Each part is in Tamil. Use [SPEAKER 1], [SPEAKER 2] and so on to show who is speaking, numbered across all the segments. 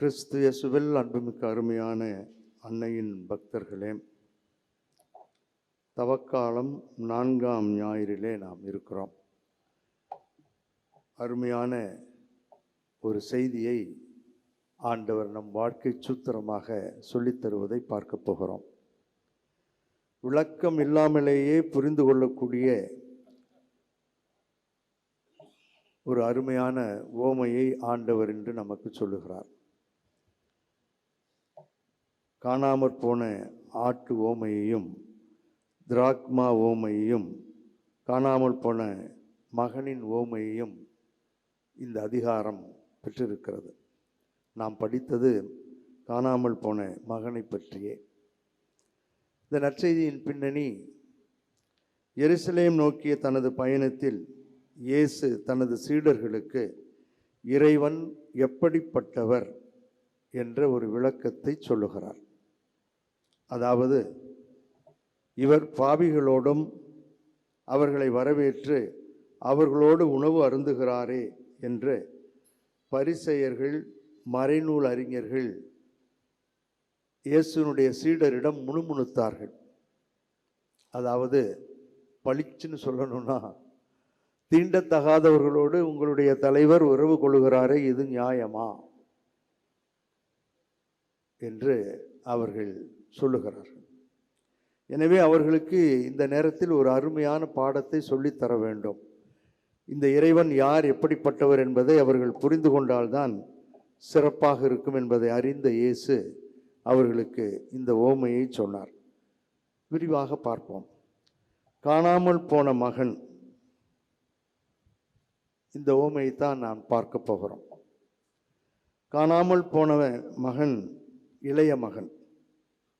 [SPEAKER 1] கிறிஸ்து இயேசுவில் அன்புமிக்க அருமையான அன்னையின் பக்தர்களே தவக்காலம் நான்காம் ஞாயிறிலே நாம் இருக்கிறோம். அருமையான ஒரு செய்தியை ஆண்டவர் நம் வாழ்க்கை சூத்திரமாக சொல்லித்தருவதை பார்க்க போகிறோம். விளக்கம் இல்லாமலேயே புரிந்து கொள்ளக்கூடிய ஒரு அருமையான ஓமையை ஆண்டவர் என்று நமக்கு சொல்லுகிறார். காணாமற் போன ஆட்டு ஓமையையும் திராக்மா ஓமையையும் காணாமல் போன மகனின் ஓமையையும் இந்த அதிகாரம் பெற்றிருக்கிறது. நாம் படித்தது காணாமல் போன மகனை பற்றியே. இந்த நற்செய்தியின் பின்னணி எருசலேம் நோக்கிய தனது பயணத்தில் இயேசு தனது சீடர்களுக்கு இறைவன் எப்படிப்பட்டவர்? என்ற ஒரு விளக்கத்தை சொல்லுகிறார். அதாவது இவர் பாவிகளோடும் அவர்களை வரவேற்று அவர்களோடு உணவு அருந்துகிறாரே என்று பரிசெயர்கள் மறைநூல் அறிஞர்கள் இயேசுனுடைய சீடரிடம் முணுமுணுத்தார்கள். அதாவது பளிச்சுன்னு சொல்லணும்னா தீண்டத்தகாதவர்களோடு உங்களுடைய தலைவர் உறவு கொள்கிறாரே இது நியாயமா? என்று அவர்கள் சொல்லுகிறார்கள். எனவே அவர்களுக்கு இந்த நேரத்தில் ஒரு அருமையான பாடத்தை சொல்லித் தர வேண்டும். இந்த இறைவன் யார் எப்படிப்பட்டவர் என்பதை அவர்கள் புரிந்து கொண்டால்தான் சிறப்பாக இருக்கும் என்பதை அறிந்த இயேசு அவர்களுக்கு இந்த ஓமையை சொன்னார். விரிவாக பார்ப்போம். காணாமல் போன மகன். இந்த ஓமையை தான் நாம் பார்க்க போகிறோம். காணாமல் போன மகன் இளைய மகன்.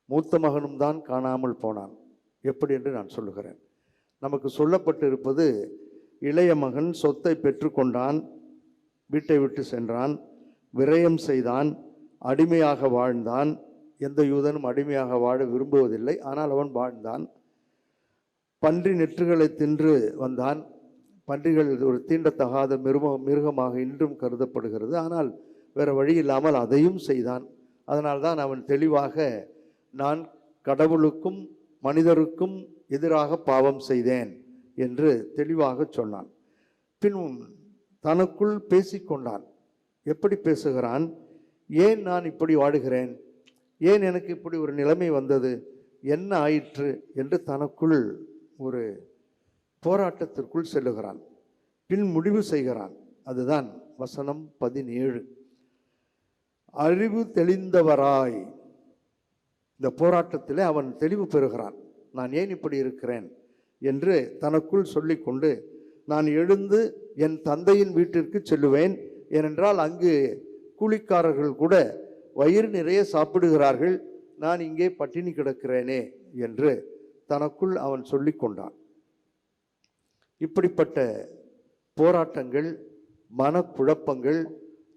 [SPEAKER 1] மூத்த மகனும் தான் காணாமல் போனான். எப்படி என்று நான் சொல்லுகிறேன். நமக்கு சொல்லப்பட்டிருப்பது இளைய மகன் சொத்தை பெற்றுக்கொண்டான் வீட்டை விட்டு சென்றான் விரயம் செய்தான் அடிமையாக வாழ்ந்தான். எந்த யூதனும் அடிமையாக வாழ விரும்புவதில்லை ஆனால் அவன் வாழ்ந்தான். பன்றி நெற்றுகளை தின்று வந்தான். பன்றிகள் ஒரு தீண்டத்தகாத மிருக மிருகமாக இன்றும் கருதப்படுகிறது. ஆனால் வேறு வழி இல்லாமல் அதையும் செய்தான். அதனால்தான் அவன் தெளிவாக நான் கடவுளுக்கும் மனிதருக்கும் எதிராக பாவம் செய்தேன் என்று தெளிவாக சொன்னான். பின் தனக்குள் பேசிக்கொண்டான் எப்படி பேசுகிறான்? ஏன் நான் இப்படி வாடுகிறேன்? ஏன் எனக்கு இப்படி ஒரு நிலைமை வந்தது? என்ன ஆயிற்று? என்று தனக்குள் ஒரு போராட்டத்திற்குள் செல்லுகிறான். பின் முடிவு செய்கிறான். அதுதான் வசனம் பதினேழு. அறிவு தெளிந்தவராய். இந்த போராட்டத்திலே அவன் தெளிவு பெறுகிறான். நான் ஏன் இப்படி இருக்கிறேன்? என்று தனக்குள் சொல்லிக்கொண்டு நான் எழுந்து என் தந்தையின் வீட்டிற்கு செல்லுவேன். ஏனென்றால் அங்கு கூலிக்காரர்கள் கூட வயிறு நிறைய சாப்பிடுகிறார்கள். நான் இங்கே பட்டினி கிடக்கிறேனே என்று தனக்குள் அவன் சொல்லிக்கொண்டான். இப்படிப்பட்ட போராட்டங்கள் மனக்குழப்பங்கள்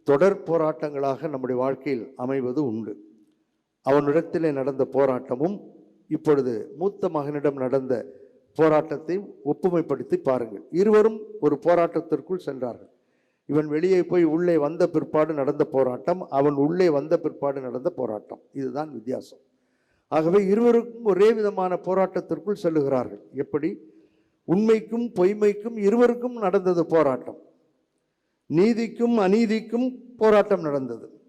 [SPEAKER 1] தொடர் போராட்டங்களாக நம்முடைய வாழ்க்கையில் அமைவது உண்டு. அவனிடத்திலே நடந்த போராட்டமும் இப்பொழுது மூத்த மகனிடம் நடந்த போராட்டத்தை ஒப்புமைப்படுத்தி பாருங்கள். இருவரும் ஒரு போராட்டத்திற்குள் சென்றார்கள். இவன் வெளியே போய் உள்ளே வந்த பிற்பாடு நடந்த போராட்டம் அவன் உள்ளே வந்த பிற்பாடு நடந்த போராட்டம். இதுதான் வித்தியாசம். ஆகவே இருவருக்கும் ஒரே விதமான போராட்டத்திற்குள் செல்லுகிறார்கள். எப்படி? உண்மைக்கும் பொய்மைக்கும் இருவருக்கும் நடந்தது போராட்டம். நீதிக்கும் அநீதிக்கும் போராட்டம் நடந்தது.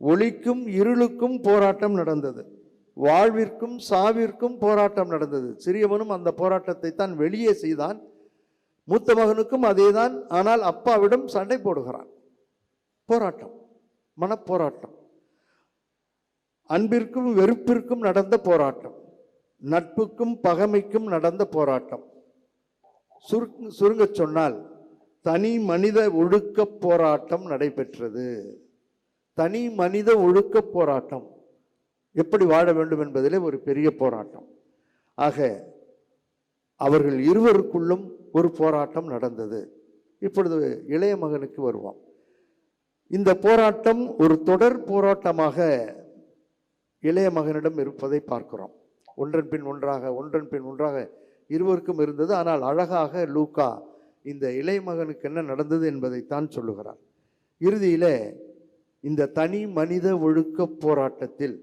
[SPEAKER 1] ஒளிக்கும் இருளுக்கும் போராட்டம் நடந்தது. வாழ்விற்கும் சாவிற்கும் போராட்டம் நடந்தது. சிறியவனும் அந்த போராட்டத்தை தான் வெளியே செய்தான். மூத்த மகனுக்கும் அதேதான். ஆனால் அப்பாவிடம் சண்டை போடுகிறான். போராட்டம். மனப்போராட்டம். அன்பிற்கும் வெறுப்பிற்கும் நடந்த போராட்டம். நட்புக்கும் பகைமைக்கும் நடந்த போராட்டம். சுருங்க சுருங்கச் சொன்னால் தனி மனித ஒழுக்க போராட்டம் நடைபெற்றது. தனி மனித ஒழுக்க போராட்டம் எப்படி வாழ வேண்டும் என்பதிலே ஒரு பெரிய போராட்டம். ஆக அவர்கள் இருவருக்குள்ளும் ஒரு போராட்டம் நடந்தது. இப்பொழுது இளைய மகனுக்கு வருவோம். இந்த போராட்டம் ஒரு தொடர் போராட்டமாக இளைய மகனிடம் இருப்பதை பார்க்கிறோம். ஒன்றன் பின் ஒன்றாக ஒன்றன் பின் ஒன்றாக இருவருக்கும் இருந்தது. ஆனால் அழகாக லூக்கா இந்த இளைய மகனுக்கு என்ன நடந்தது என்பதைத்தான் சொல்லுகிறார். இறுதியில் இந்த தனி மனித ஒழுக்க போராட்டத்தில்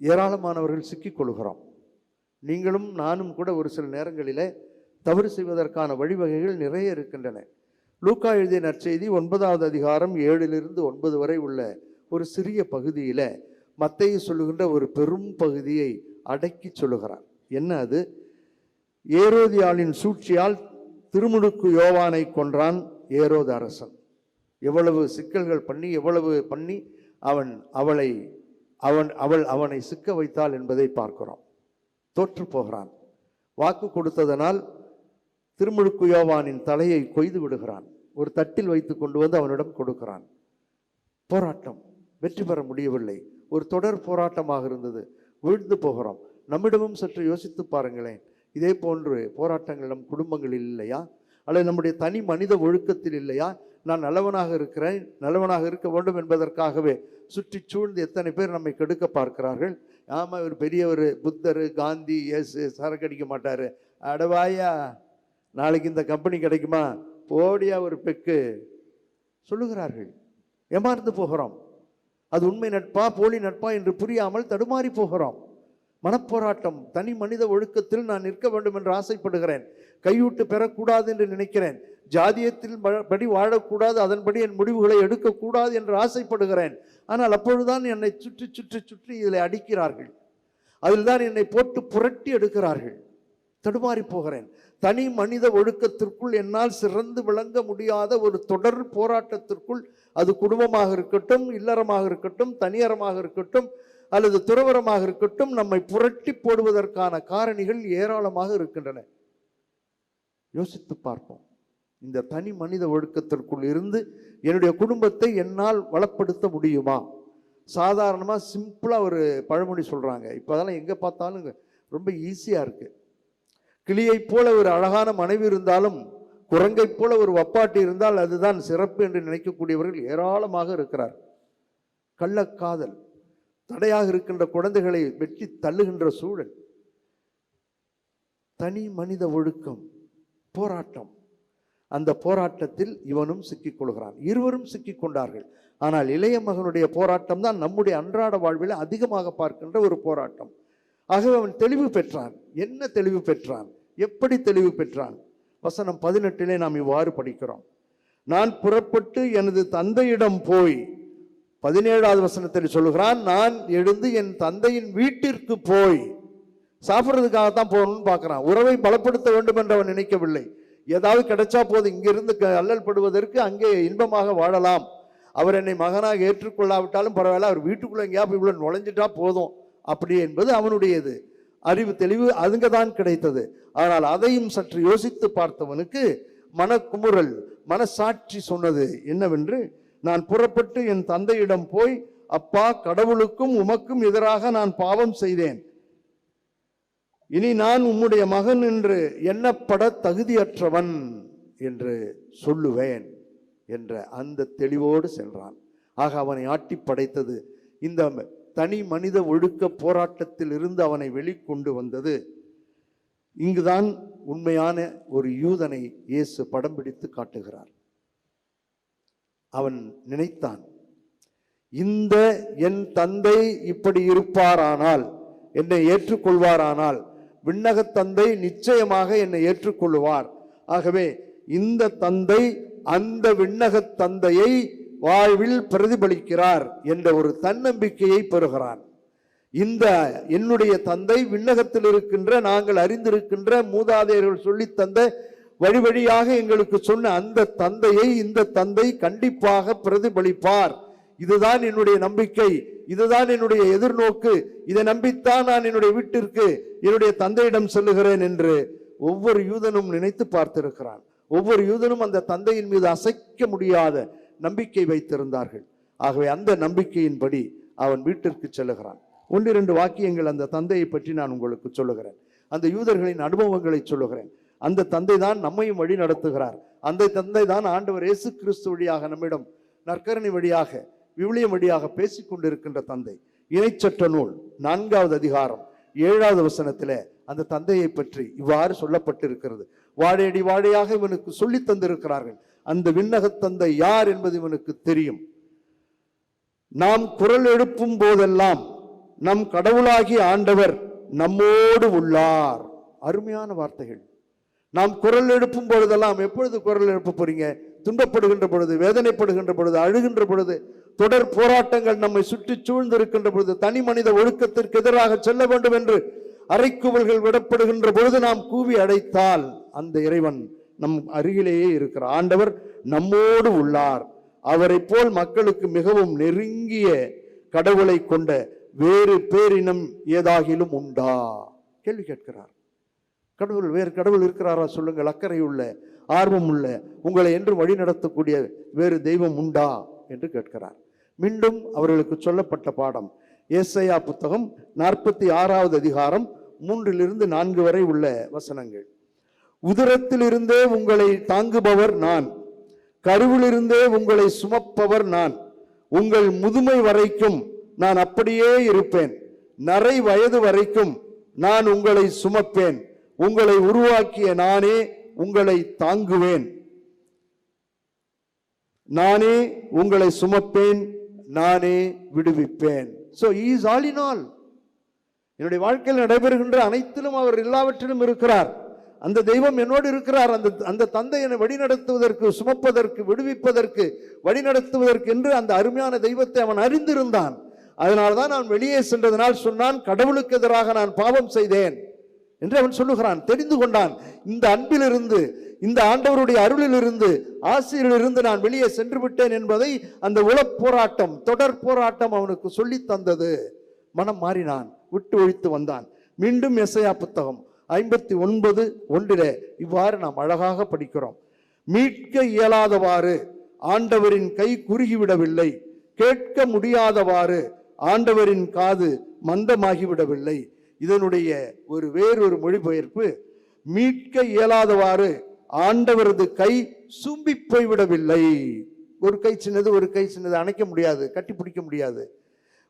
[SPEAKER 1] ஏராளமானவர்கள் சிக்கிக்கொள்கிறோம் நீங்களும் நானும் கூட ஒரு சில நேரங்களில் தவறு செய்வதற்கான வழிவகைகள் நிறைய இருக்கின்றன. லூக்கா எழுதிய நற்செய்தி ஒன்பதாவது அதிகாரம் ஏழிலிருந்து ஒன்பது வரை உள்ள ஒரு சிறிய பகுதியில் மத்தையை சொல்லுகின்ற ஒரு பெரும் பகுதியை அடக்கி சொல்லுகிறார். என்ன அது? ஏரோதியாளின் சூழ்ச்சியால் திருமுழுக்கு யோவானை கொன்றான் ஏரோத அரசன். எவ்வளவு சிக்கல்கள் பண்ணி எவ்வளவு பண்ணி அவன் அவளை அவன் அவள் அவனை சிக்க வைத்தாள் என்பதை பார்க்கிறோம். தோற்று போகிறான். வாக்கு கொடுத்ததனால் திருமுழுக்கு யோவானின் தலையை கொய்து விடுகிறான். ஒரு தட்டில் வைத்து கொண்டு வந்து அவனிடம் கொடுக்கிறான். போராட்டம். வெற்றி பெற முடியவில்லை. ஒரு தொடர் போராட்டமாக இருந்தது. வீழ்ந்து போகிறோம். நம்மிடமும் சற்று யோசித்து பாருங்களேன். இதே போன்று போராட்டங்கள் நம் குடும்பங்களில் இல்லையா? அல்லது நம்முடைய தனி மனித ஒழுக்கத்தில் இல்லையா? நான் நல்லவனாக இருக்கிறேன் நல்லவனாக இருக்க வேண்டும் என்பதற்காகவே சுற்றி சூழ்ந்து எத்தனை பேர் நம்மை கெடுக்க பார்க்கிறார்கள்? ஆமாம் இவர் பெரியவர் புத்தர் காந்தி இயேசு சரக்கு அடிக்க மாட்டார். அடவாயா நாளைக்கு இந்த கம்பெனி கிடைக்குமா? போடியா ஒரு பெக்கு. சொல்லுகிறார்கள் ஏமாந்து போகிறோம். அது உண்மை நட்பா போலி நட்பா என்று புரியாமல் தடுமாறி போகிறோம். மனப்போராட்டம் தனி மனித ஒழுக்கத்தில் நான் நிற்க வேண்டும் என்று ஆசைப்படுகிறேன். கையூட்டு பெறக்கூடாது என்று நினைக்கிறேன். ஜாதியத்தில் படி வாழக்கூடாது அதன்படி என் முடிவுகளை எடுக்கக்கூடாது என்று ஆசைப்படுகிறேன். ஆனால் அப்பொழுதுதான் என்னை சுற்றி சுற்றி சுற்றி இதில் அடிக்கிறார்கள். அதில் தான் என்னை போட்டு புரட்டி எடுக்கிறார்கள். தடுமாறி போகிறேன். தனி மனித ஒழுக்கத்திற்குள் என்னால் சிறந்து விளங்க முடியாத ஒரு தொடர் போராட்டத்திற்குள் அது குடும்பமாக இருக்கட்டும் இல்லறமாக இருக்கட்டும் தனியறமாக இருக்கட்டும் அல்லது துறவரமாக இருக்கட்டும் நம்மை புரட்டி போடுவதற்கான காரணிகள் ஏராளமாக இருக்கின்றன. யோசித்து பார்ப்போம். இந்த தனி மனித ஒழுக்கத்திற்குள் இருந்து என்னுடைய குடும்பத்தை என்னால் வளப்படுத்த முடியுமா? சாதாரணமாக சிம்பிளாக ஒரு பழமொழி சொல்கிறாங்க இப்போ அதெல்லாம் எங்கே பார்த்தாலும் ரொம்ப ஈஸியாக இருக்குது கிளியைப் போல ஒரு அழகான மனைவி இருந்தாலும் குரங்கைப் போல ஒரு வப்பாட்டி இருந்தால் அதுதான் சிறப்பு என்று நினைக்கக்கூடியவர்கள் ஏராளமாக இருக்கிறார். கள்ளக்காதல். தடையாக இருக்கின்ற குழந்தைகளை வெட்டி தள்ளுகின்ற சூழல். தனி மனித ஒழுக்கம் போராட்டம். அந்த போராட்டத்தில் இவனும் சிக்கிக் கொள்கிறான். இருவரும் சிக்கிக் கொண்டார்கள். ஆனால் இளைய மகனுடைய போராட்டம் தான் நம்முடைய அன்றாட வாழ்வில் அதிகமாக பார்க்கின்ற ஒரு போராட்டம். ஆகவே அவன் தெளிவு பெற்றான். என்ன தெளிவு பெற்றான்? எப்படி தெளிவு பெற்றான்? வசனம் பதினெட்டிலே நாம் இவ்வாறு படிக்கிறோம். நான் புறப்பட்டு எனது தந்தையிடம் போய் பதினேழாவது வசனத்தில் சொல்லுகிறான் நான் எழுந்து என் தந்தையின் வீட்டிற்கு போய் சாப்பிட்றதுக்காகத்தான் போகணும்னு பார்க்குறான். உறவை பலப்படுத்த வேண்டும் என்று அவன் நினைக்கவில்லை. ஏதாவது கிடைச்சா போதும் இங்கிருந்து க- அல்லல் படுவதற்கு அங்கே இன்பமாக வாழலாம். அவர் என்னை மகனாக ஏற்றுக்கொள்ளாவிட்டாலும் பரவாயில்ல அவர் வீட்டுக்குள்ளே எங்கேயா போய் இவ்வளோ நுழைஞ்சிட்டா போதும். அப்படி என்பது அவனுடையது. அறிவு தெளிவு அதுங்க தான் கிடைத்தது. ஆனால் அதையும் சற்று யோசித்து பார்த்தவனுக்கு மனக்குமுறல் மனசாட்சி சொன்னது என்னவென்று நான் புறப்பட்டு என் தந்தையிடம் போய் அப்பா கடவுளுக்கும் உமக்கும் எதிராக நான் பாவம் செய்தேன். இனி நான் உம்முடைய மகன் என்று எண்ணப்பட தகுதியற்றவன் என்று சொல்லுவேன் என்ற அந்த தெளிவோடு சென்றான். ஆக அவனை ஆட்டி படைத்தது. இந்த தனி மனித ஒழுக்க போராட்டத்தில் இருந்து அவனை வெளிக்கொண்டு வந்தது. இங்குதான் உண்மையான ஒரு யூதனை இயேசு படம் பிடித்து காட்டுகிறார். அவன் நினைத்தான் இந்த என் தந்தை இப்படி இருப்பாரானால் என்னை ஏற்றுக்கொள்வாரானால் விண்ணகத் தந்தை நிச்சயமாக என்னை ஏற்றுக்கொள்வார் ஆகவே இந்த தந்தை அந்த விண்ணகத் தந்தையை வாழ்வில் பிரதிபலிக்கிறார் என்ற ஒரு தன்னம்பிக்கையை பெறுகிறான். இந்த என்னுடைய தந்தை விண்ணகத்தில் இருக்கின்ற நாங்கள் அறிந்திருக்கின்ற மூதாதையர்கள் சொல்லித் தந்த வழி வழியாக எங்களுக்கு சொன்ன அந்த தந்தையை இந்த தந்தை கண்டிப்பாக பிரதிபலிப்பார். இதுதான் என்னுடைய நம்பிக்கை. இதுதான் என்னுடைய எதிர்நோக்கு. இதை நம்பித்தான் நான் என்னுடைய வீட்டிற்கு என்னுடைய தந்தையிடம் செல்லுகிறேன் என்று ஒவ்வொரு யூதனும் நினைத்து பார்த்திருக்கிறான். ஒவ்வொரு யூதனும் அந்த தந்தையின் மீது அசைக்க முடியாத நம்பிக்கை வைத்திருந்தார்கள். ஆகவே அந்த நம்பிக்கையின்படி அவன் வீட்டிற்கு செல்லுகிறான். ஒன்றிரண்டு வாக்கியங்கள் அந்த தந்தையை பற்றி நான் உங்களுக்கு சொல்லுகிறேன். அந்த யூதர்களின் அனுபவங்களை சொல்லுகிறேன். அந்த தந்தை தான் நம்மையும் வழி நடத்துகிறார். அந்த தந்தை தான் ஆண்டவர் இயேசு கிறிஸ்து வழியாக நம்மிடம் நற்கரணி வழியாக விவிலியம் வழியாக பேசிக் கொண்டிருக்கின்ற தந்தை. இணைச்சற்ற நூல் நான்காவது அதிகாரம் ஏழாவது வசனத்தில் அந்த தந்தையை பற்றி இவ்வாறு சொல்லப்பட்டிருக்கிறது. வாழையடி வாழையாக இவனுக்கு சொல்லி தந்திருக்கிறார்கள். அந்த விண்ணகத் தந்தை யார் என்பது இவனுக்கு தெரியும். நாம் குரல் எழுப்பும் போதெல்லாம் நம் கடவுளாகி ஆண்டவர் நம்மோடு உள்ளார். அருமையான வார்த்தைகள். நாம் குரல் எழுப்பும் பொழுதெல்லாம் எப்பொழுது குரல் எழுப்ப போறீங்க? துன்பப்படுகின்ற பொழுது வேதனைப்படுகின்ற பொழுது அழுகின்ற பொழுது தொடர் போராட்டங்கள் நம்மை சுற்றி சூழ்ந்து இருக்கின்ற பொழுது தனி மனித ஒழுக்கத்திற்கு எதிராக செல்ல வேண்டும் என்று அரைக்குவல்கள் விடப்படுகின்ற பொழுது நாம் கூவி அடைத்தால் அந்த இறைவன் நம் அருகிலேயே இருக்கிறார் ஆண்டவர் நம்மோடு உள்ளார். அவரைப் போல் மக்களுக்கு மிகவும் நெருங்கிய கடவுளை கொண்ட வேறு பேரினம் ஏதாகிலும் உண்டா? கேள்வி கேட்கிறார். கடவுள் வேறு கடவுள் இருக்கிறாரா சொல்லுங்கள். அக்கறை உள்ள ஆர்வம் உள்ள உங்களை என்று வழி நடத்தக்கூடிய வேறு தெய்வம் உண்டா என்று கேட்கிறார். மீண்டும் அவர்களுக்கு சொல்லப்பட்ட பாடம். ஏசையா புத்தகம் நாற்பத்தி ஆறாவது அதிகாரம் மூன்றிலிருந்து நான்கு வரை உள்ள வசனங்கள். உதரத்திலிருந்தே உங்களை தாங்குபவர் நான். கருவிலிருந்தே உங்களை சுமப்பவர் நான். உங்கள் முதுமை வரைக்கும் நான் அப்படியே இருப்பேன். நரை வயது வரைக்கும் நான் உங்களை சுமப்பேன். உங்களை உருவாக்கிய நானே உங்களை தாங்குவேன். நானே உங்களை சுமப்பேன் நானே விடுவிப்பேன். So is all in all என்னுடைய வாழ்க்கையில் நடைபெறுகின்ற அனைத்திலும் அவர் எல்லாவற்றிலும் இருக்கிறார். அந்த தெய்வம் என்னோடு இருக்கிறார். அந்த அந்த தந்தை என்னை வழிநடத்துவதற்கு சுமப்பதற்கு விடுவிப்பதற்கு வழிநடத்துவதற்கு என்று அந்த அருமையான தெய்வத்தை அவன் அறிந்திருந்தான். அதனால்தான் நான் வெளியே சென்றதனால் சொன்னான் கடவுளுக்கு எதிராக நான் பாவம் செய்தேன். என்று அவன் சொல்லுகிறான். தெரிந்து கொண்டான். இந்த அன்பிலிருந்து இந்த ஆண்டவருடைய அருளிலிருந்து ஆசிரியரிலிருந்து நான் வெளியே சென்று விட்டேன் என்பதை அந்த உளப் போராட்டம் தொடர் போராட்டம் அவனுக்கு சொல்லித் தந்தது. மனம் மாறினான். விட்டு ஒழித்து வந்தான். மீண்டும் எஸ்ஐயா புத்தகம் ஐம்பத்தி ஒன்பது ஒன்றிலே இவ்வாறு நாம் அழகாக படிக்கிறோம். மீட்க இயலாதவாறு ஆண்டவரின் கை குறுகிவிடவில்லை. கேட்க முடியாதவாறு ஆண்டவரின் காது மந்தமாகிவிடவில்லை. இதனுடைய ஒரு வேறொரு மொழிபெயர்ப்பு மீட்க இயலாதவாறு ஆண்டவரது கை சும்பி போய்விடவில்லை. ஒரு கை சின்னது ஒரு கை சின்னது அணைக்க முடியாது கட்டி பிடிக்க முடியாது.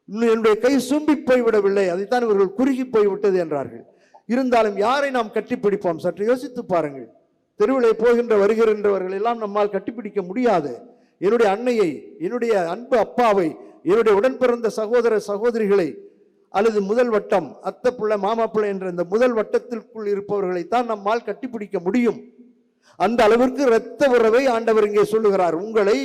[SPEAKER 1] என்னுடைய கை சும்பி போய்விடவில்லை அதைத்தான் இவர்கள் குறுகி போய்விட்டது என்றார்கள். இருந்தாலும் யாரை நாம் கட்டிப்பிடிப்போம் சற்று யோசித்து பாருங்கள். தெருவில் போகின்ற வருகின்றவர்கள் எல்லாம் நம்மால் கட்டிப்பிடிக்க முடியாது. என்னுடைய அன்னையை என்னுடைய அன்பு அப்பாவை என்னுடைய உடன் பிறந்த சகோதர சகோதரிகளை அல்லது முதல் வட்டம் அத்தை பிள்ளை மாமா பிள்ளை என்ற இந்த முதல் வட்டத்திற்குள் இருப்பவர்களைத்தான் நம்மால் கட்டிப்பிடிக்க முடியும். அந்த அளவிற்கு இரத்த உறவை ஆண்டவர் இங்கே சொல்லுகிறார். உங்களை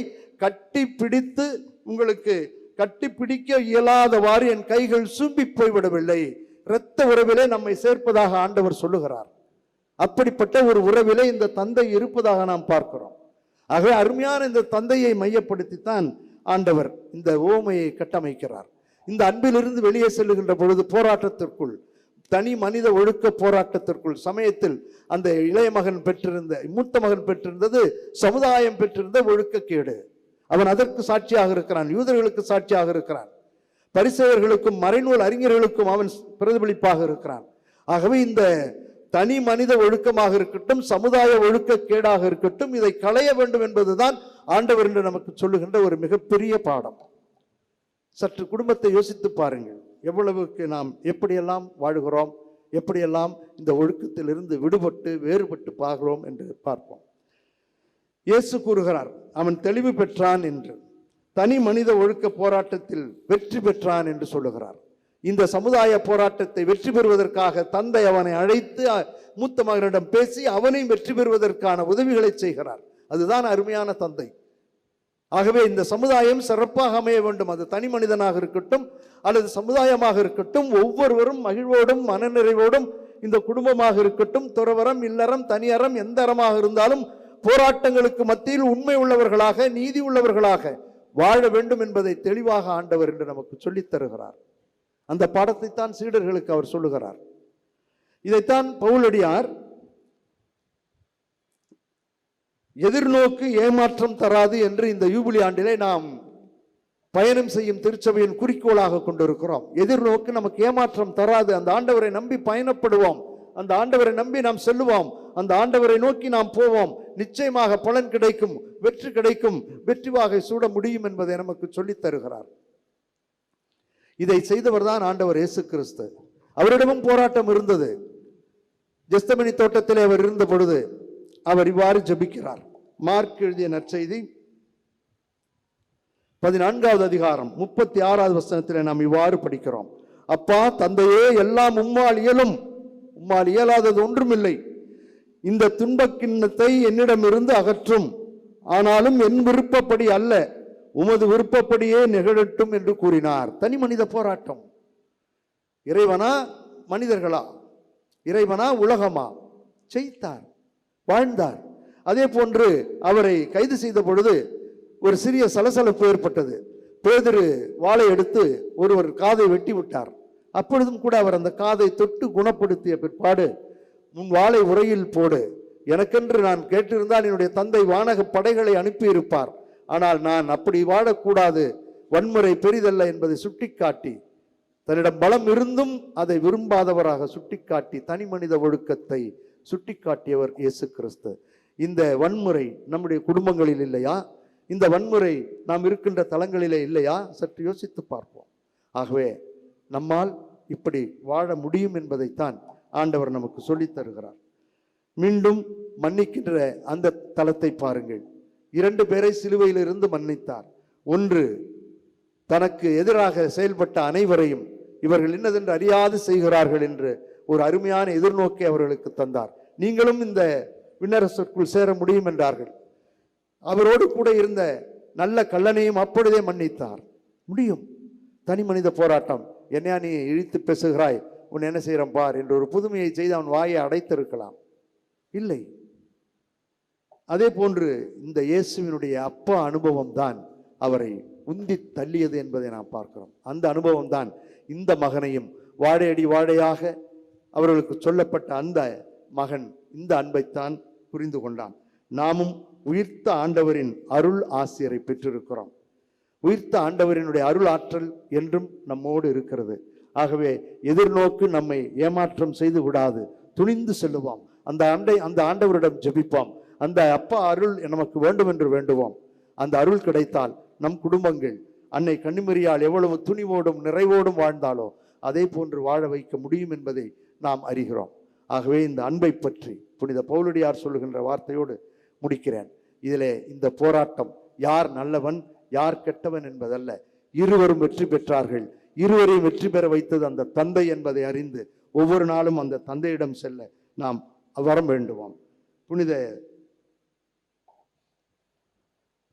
[SPEAKER 1] கட்டி பிடித்து உங்களுக்கு கட்டி பிடிக்க இயலாதவாறு என் கைகள் சூம்பி போய்விடவில்லை. இரத்த உறவிலே நம்மை சேர்ப்பதாக ஆண்டவர் சொல்லுகிறார். அப்படிப்பட்ட ஒரு உறவிலே இந்த தந்தை இருப்பதாக நாம் பார்க்கிறோம். ஆகவே அருமையான இந்த தந்தையை மையப்படுத்தித்தான் ஆண்டவர் இந்த ஓமையை கட்டமைக்கிறார். இந்த அன்பிலிருந்து வெளியே செல்லுகின்ற பொழுது போராட்டத்திற்குள் தனி மனித ஒழுக்க போராட்டத்திற்குள் சமயத்தில் அந்த இளைய மகன் பெற்றிருந்த மூத்த மகன் பெற்றிருந்தது சமுதாயம் பெற்றிருந்த ஒழுக்கக்கேடு அவன் அதற்கு சாட்சியாக இருக்கிறான் யூதர்களுக்கு சாட்சியாக இருக்கிறான். பரிசெயர்களுக்கும் மறைநூல் அறிஞர்களுக்கும் அவன் பிரதிபலிப்பாக இருக்கிறான். ஆகவே இந்த தனி மனித ஒழுக்கமாக இருக்கட்டும் சமுதாய ஒழுக்கக்கேடாக இருக்கட்டும் இதை களைய வேண்டும் என்பதுதான் ஆண்டவர் என்று நமக்கு சொல்லுகின்ற ஒரு மிகப்பெரிய பாடம். சற்று குடும்பத்தை யோசித்து பாருங்கள். எவ்வளவுக்கு நாம் எப்படியெல்லாம் வாழுகிறோம் எப்படியெல்லாம் இந்த ஒழுக்கத்திலிருந்து விடுபட்டு வேறுபட்டு பார்க்கிறோம் என்று பார்ப்போம். இயேசு கூறுகிறார் அவன் தெளிவு பெற்றான் என்று. தனி மனித ஒழுக்க போராட்டத்தில் வெற்றி பெற்றான் என்று சொல்லுகிறார். இந்த சமுதாய போராட்டத்தை வெற்றி பெறுவதற்காக தந்தை அவனை அழைத்து மூத்த மகனிடம் பேசி அவனையும் வெற்றி பெறுவதற்கான உதவிகளை செய்கிறார். அதுதான் அருமையான தந்தை. ஆகவே இந்த சமுதாயம் சிறப்பாக அமைய வேண்டும். அது தனி மனிதனாக இருக்கட்டும் அல்லது சமுதாயமாக இருக்கட்டும் ஒவ்வொருவரும் மகிழ்வோடும் மனநிறைவோடும் இந்த குடும்பமாக இருக்கட்டும் துறவரம் இல்லறம் தனியறம் எந்த அறமாக இருந்தாலும் போராட்டங்களுக்கு மத்தியில் உண்மை உள்ளவர்களாக நீதி உள்ளவர்களாக வாழ வேண்டும் என்பதை தெளிவாக ஆண்டவர் என்று நமக்கு சொல்லித் தருகிறார். அந்த பாடத்தை தான் சீடர்களுக்கு அவர் சொல்லுகிறார். இதைத்தான் பவுலடியார் எதிர்நோக்கு ஏமாற்றம் தராது என்று இந்த யூபிலி ஆண்டிலே நாம் பயணம் செய்யும் திருச்சபையின் குறிக்கோளாக கொண்டிருக்கிறோம். எதிர்நோக்கு நமக்கு ஏமாற்றம் தராது. அந்த ஆண்டவரை நம்பி பயணப்படுவோம். அந்த ஆண்டவரை நம்பி நாம் செல்லுவோம். அந்த ஆண்டவரை நோக்கி நாம் போவோம். நிச்சயமாக பலன் கிடைக்கும் வெற்றி கிடைக்கும் வெற்றி வாகை சூட முடியும் என்பதை நமக்கு சொல்லித் தருகிறார். இதை செய்தவர் தான் ஆண்டவர் இயேசு கிறிஸ்து. அவரிடமும் போராட்டம் இருந்தது. ஜெஸ்தமணி தோட்டத்திலே அவர் இருந்த பொழுது அவர் இவ்வாறு ஜெபிக்கிறார். மார்க் எழுதிய நற்செய்தி. பதினான்காவது அதிகாரம் முப்பத்தி ஆறாவது வசனத்தில் நாம் இவ்வாறு படிக்கிறோம். அப்பா தந்தையே எல்லாம் உம்மால் இயலும் உம்மால் இயலாதது ஒன்றுமில்லை. இந்த துன்பக் கிண்ணத்தை என்னிடமிருந்து அகற்றும். ஆனாலும் என் விருப்பப்படி அல்ல உமது விருப்பப்படியே நிகழட்டும் என்று கூறினார். தனி மனித போராட்டம். இறைவனா மனிதர்களா? இறைவனா உலகமா? செய்தார் வாழ்ந்தார். அதே போன்று அவரை கைது செய்த பொழுது ஒரு சிறிய சலசலப்பு ஏற்பட்டது. பேதிரு வாளை எடுத்து ஒருவர் காதை வெட்டி விட்டார். அப்பொழுதும் கூட அவர் அந்த காதை தொட்டு குணப்படுத்திய பிற்பாடு உன் வாளை உரையில் போடு. எனக்கென்று நான் கேட்டிருந்தால் என்னுடைய தந்தை வானக படைகளை அனுப்பியிருப்பார். ஆனால் நான் அப்படி வாழக்கூடாது. வன்முறை பெரிதல்ல என்பதை சுட்டிக்காட்டி தன்னிடம் பலம் இருந்தும் அதை விரும்பாதவராக சுட்டிக்காட்டி தனி மனித ஒழுக்கத்தை சுட்டிக்காட்டியவர் இயேசு கிறிஸ்து. இந்த வன்முறை நம்முடைய குடும்பங்களில் இல்லையா? இந்த வன்முறை நாம் இருக்கின்ற தலங்களிலே இல்லையா? சற்று யோசித்து பார்ப்போம். ஆகவே நம்மால் இப்படி வாழ முடியும் என்பதைத்தான் ஆண்டவர் நமக்கு சொல்லித் தருகிறார். மீண்டும் மன்னிக்கின்ற அந்த தலத்தை பாருங்கள். இரண்டு பேரை சிலுவையிலிருந்து மன்னித்தார். ஒன்று தனக்கு எதிராக செயல்பட்ட அனைவரையும் இவர்கள் என்னதென்று அறியாது செய்கிறார்கள் என்று ஒரு அருமையான எதிர்நோக்கை அவர்களுக்கு தந்தார். நீங்களும் இந்த விண்ணரசுக்குள் சேர முடியும் என்றார்கள். அவரோடு கூட இருந்த நல்ல கல்லனையும் அப்பொழுதே மன்னித்தார். முடியும். தனி மனித போராட்டம். என்னையா நீ இழித்து பேசுகிறாய். உன் என்ன செய்கிறோம் பார் என்று ஒரு புதுமையை செய்து அவன் வாயை அடைத்திருக்கலாம். இல்லை. அதே போன்று இந்த இயேசுவினுடைய அப்பா அனுபவம் தான் அவரை உந்தி தள்ளியது என்பதை நாம் பார்க்கிறோம். அந்த அனுபவம் தான் இந்த மகனையும் வாழையடி வாழையாக அவர்களுக்கு சொல்லப்பட்ட அந்த மகன் இந்த அன்பைத்தான் புரிந்து கொண்டான். நாமும் உயிர்த்த ஆண்டவரின் அருள் ஆசிரியரை பெற்றிருக்கிறோம். உயிர்த்த ஆண்டவரினுடைய அருள் ஆற்றல் என்றும் நம்மோடு இருக்கிறது. ஆகவே எதிர்நோக்கு நம்மை ஏமாற்றம் செய்து விடாது. துணிந்து செல்லுவோம். அந்த ஆண்டை அந்த ஆண்டவரிடம் ஜெபிப்போம். அந்த அப்பா அருள் நமக்கு வேண்டும் என்று வேண்டுவோம். அந்த அருள் கிடைத்தால் நம் குடும்பங்கள் அன்னை கண்ணிமறியால் எவ்வளவு துணிவோடும் நிறைவோடும் வாழ்ந்தாலோ அதே போன்று வாழ வைக்க முடியும் என்பதை நாம் அறிகிறோம். ஆகவே இந்த அன்பை பற்றி புனித பவுலடியார் சொல்லுகின்ற வார்த்தையோடு முடிக்கிறேன். இதிலே இந்த போராட்டம் யார் நல்லவன் யார் கெட்டவன் என்பதல்ல. இருவரும் வெற்றி பெற்றார்கள். இருவரையும் வெற்றி பெற வைத்தது அந்த தந்தை என்பதை அறிந்து ஒவ்வொரு நாளும் அந்த தந்தையிடம் செல்ல நாம் வரம் வேண்டுவோம். புனித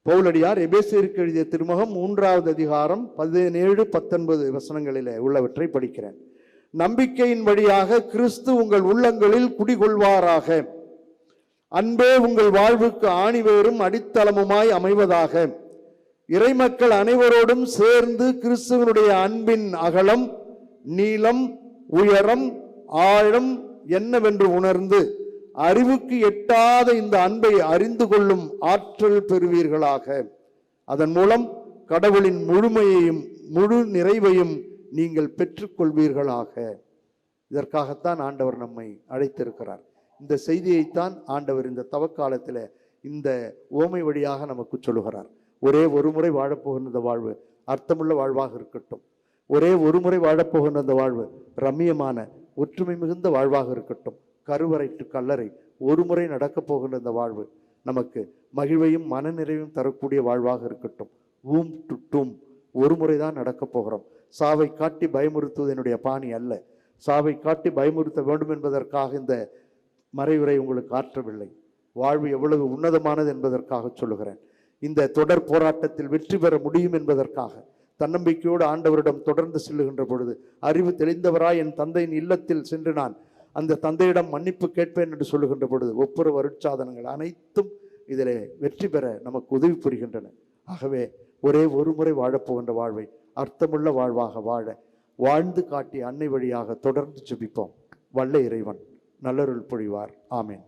[SPEAKER 1] பவுலடியார் எபேசியருக்கு எழுதிய திருமுகம் மூன்றாவது அதிகாரம் பதினேழு பத்தொன்பது வசனங்களில் உள்ளவற்றை படிக்கிறேன். நம்பிக்கையின் வழியாக கிறிஸ்து உங்கள் உள்ளங்களில் குடிகொள்வாராக. அன்பே உங்கள் வாழ்வுக்கு ஆணிவேரும் அடித்தளமுமாய் அமைவதாக. இறைமக்கள் அனைவரோடும் சேர்ந்து கிறிஸ்துவனுடைய அன்பின் அகலம் நீளம் உயரம் ஆழம் என்னவென்று உணர்ந்து அறிவுக்கு எட்டாத இந்த அன்பை அறிந்து கொள்ளும் ஆற்றல் பெறுவீர்களாக. அதன் மூலம் கடவுளின் முழுமையையும் முழு நிறைவையும் நீங்கள் பெற்றுக்கொள்வீர்களாக. இதற்காகத்தான் ஆண்டவர் நம்மை அழைத்திருக்கிறார். இந்த செய்தியைத்தான் ஆண்டவர் இந்த தவக்காலத்தில் இந்த ஓமை வழியாக நமக்கு சொல்லுகிறார். ஒரே ஒரு முறை வாழப்போகின்ற இந்த வாழ்வு அர்த்தமுள்ள வாழ்வாக இருக்கட்டும். ஒரே ஒரு முறை வாழப்போகின்ற அந்த வாழ்வு ரம்மியமான ஒற்றுமை மிகுந்த வாழ்வாக இருக்கட்டும். கருவறை டு கல்லறை ஒரு முறை நடக்கப் போகின்ற இந்த வாழ்வு நமக்கு மகிழ்வையும் மனநிறைவையும் தரக்கூடிய வாழ்வாக இருக்கட்டும். ஊம் டு டூம். ஒரு முறை தான் நடக்கப் போகிறோம். சாவை காட்டி பயமுறுத்துவது என்னுடைய பாணி அல்ல. சாவை காட்டி பயமுறுத்த வேண்டும் என்பதற்காக இந்த மறைவுரை உங்களுக்கு ஆற்றவில்லை. வாழ்வு எவ்வளவு உன்னதமானது என்பதற்காக சொல்லுகிறேன். இந்த தொடர் போராட்டத்தில் வெற்றி பெற முடியும் என்பதற்காக தன்னம்பிக்கையோடு ஆண்டவரிடம் தொடர்ந்து செல்லுகின்ற பொழுது அறிவு தெளிந்தவராய் என் தந்தையின் இல்லத்தில் சென்று நான் அந்த தந்தையிடம் மன்னிப்பு கேட்பேன் என்று சொல்லுகின்ற பொழுது ஒப்புரவு அருட்சாதனங்கள் அனைத்தும் இதில் வெற்றி பெற நமக்கு உதவி புரிகின்றன. ஆகவே ஒரே ஒரு முறை வாழப்போகின்ற வாழ்வை அர்த்தமுள்ள வாழ்வாக வாழ வாழ்ந்து காட்டிய அன்னை வழியாக தொடர்ந்து ஜெபிப்போம். வல்ல இறைவன் நல்லருள் பொழிவார் ஆமேன்.